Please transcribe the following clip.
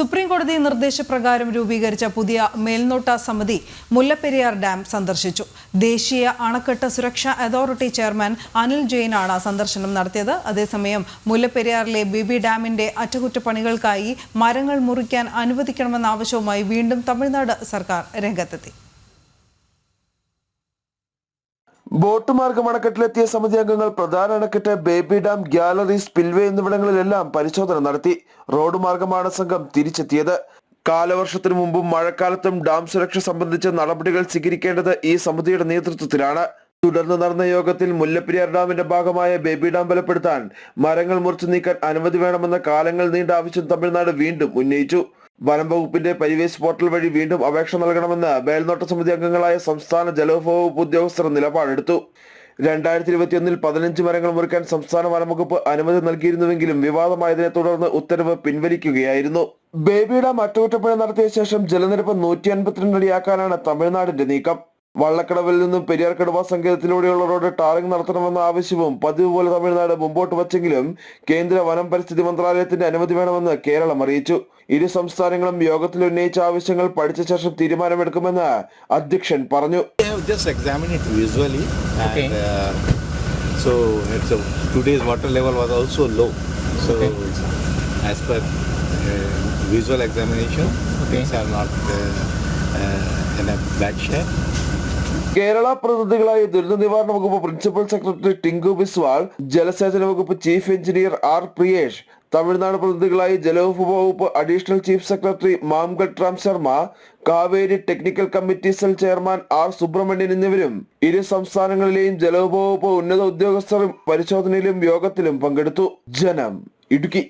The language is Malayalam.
സുപ്രീം കോടതി നിർദ്ദേശപ്രകാരം രൂപീകരിച്ച പുതിയ മേൽനോട്ട സമിതി മുല്ലപ്പെരിയാർ ഡാം സന്ദർശിച്ചു. ദേശീയ അണക്കെട്ട് സുരക്ഷാ അതോറിറ്റി ചെയർമാൻ അനിൽ ജെയിനാണ് സന്ദർശനം നടത്തിയത്. അതേസമയം മുല്ലപ്പെരിയാറിലെ ബിബി ഡാമിന്റെ അറ്റകുറ്റപ്പണികൾക്കായി മരങ്ങൾ മുറിക്കാൻ അനുവദിക്കണമെന്ന ആവശ്യവുമായി വീണ്ടും തമിഴ്നാട് സർക്കാർ രംഗത്തെത്തി. ബോട്ട് മാർഗം അണക്കെട്ടിലെത്തിയ സമിതി അംഗങ്ങൾ പ്രധാന അണക്കെട്ട് ബേബി ഡാം ഗ്യാലറി സ്പിൽവേ എന്നിവിടങ്ങളിലെല്ലാം പരിശോധന നടത്തി. റോഡ് മാർഗമാണ് സംഘം തിരിച്ചെത്തിയത്. കാലവർഷത്തിനു മുമ്പും മഴക്കാലത്തും ഡാം സുരക്ഷ സംബന്ധിച്ച നടപടികൾ സ്വീകരിക്കേണ്ടത് ഈ സമിതിയുടെ നേതൃത്വത്തിലാണ്. തുടർന്ന് നടന്ന യോഗത്തിൽ മുല്ലപ്പെരിയാർ ഡാമിന്റെ ഭാഗമായ ബേബി ഡാം ബലപ്പെടുത്താൻ മരങ്ങൾ മുറിച്ചു നീക്കാൻ അനുമതി വേണമെന്ന കാലങ്ങൾ നീണ്ട ആവശ്യം തമിഴ്നാട് വീണ്ടും ഉന്നയിച്ചു. വനം വകുപ്പിന്റെ പരിവേശ് പോർട്ടൽ വഴി വീണ്ടും അപേക്ഷ നൽകണമെന്ന് മേൽനോട്ട സമിതി അംഗങ്ങളായ സംസ്ഥാന ജലവിഭവ വകുപ്പ് ഉദ്യോഗസ്ഥർ നിലപാടെടുത്തു. രണ്ടായിരത്തി ഇരുപത്തിയൊന്നിൽ പതിനഞ്ച് മരങ്ങൾ മുറിക്കാൻ സംസ്ഥാന വനംവകുപ്പ് അനുമതി നൽകിയിരുന്നുവെങ്കിലും വിവാദമായതിനെ തുടർന്ന് ഉത്തരവ് പിൻവലിക്കുകയായിരുന്നു. ബേബിയുടെ അറ്റകുറ്റപ്പണി നടത്തിയ ശേഷം ജലനിരപ്പ് നൂറ്റി അൻപത്തിരണ്ട് അടിയാക്കാനാണ് തമിഴ്നാടിന്റെ നീക്കം. വള്ളക്കടവിൽ നിന്നും പെരിയാർ കടുവ സങ്കേതത്തിലൂടെയുള്ള റോഡ് ടാറിംഗ് നടത്തണമെന്ന ആവശ്യവും പതിവ് പോലെ തമിഴ്നാട് മുമ്പോട്ട് വച്ചെങ്കിലും കേന്ദ്ര വനം പരിസ്ഥിതി മന്ത്രാലയത്തിന്റെ അനുമതി വേണമെന്ന് കേരളം അറിയിച്ചു ഇരു സംസ്ഥാനങ്ങളും യോഗത്തിൽ ഉന്നയിച്ച ആവശ്യങ്ങൾ പഠിച്ച ശേഷം തീരുമാനമെടുക്കുമെന്ന് അധ്യക്ഷൻ പറഞ്ഞു I have just examined it visually Okay. and uh, so it's a, today's water level was also low. So Okay. as per uh, visual examination, Okay. things are not uh, uh, in a bad shape. Kerala പ്രതിനിധികളായ ദുരന്ത നിവാരണ വകുപ്പ് പ്രിൻസിപ്പൽ സെക്രട്ടറി ടിങ്കു ബിസ്വാൾ ജലസേചന വകുപ്പ് chief engineer R Priyesh Tamil Nadu പ്രതിനിധികളായി ജലവിഭവ വകുപ്പ് additional chief secretary Mangat Ram Sharma Kaveri technical committee cell chairman R Subramanian എന്നിവരും ഇരു സംസ്ഥാനങ്ങളിലെയും ജലവിഭവ വകുപ്പ് ഉന്നത ഉദ്യോഗസ്ഥരും പരിശോധനയിലും യോഗത്തിലും പങ്കെടുത്തു. ജനം ഇടുക്കി.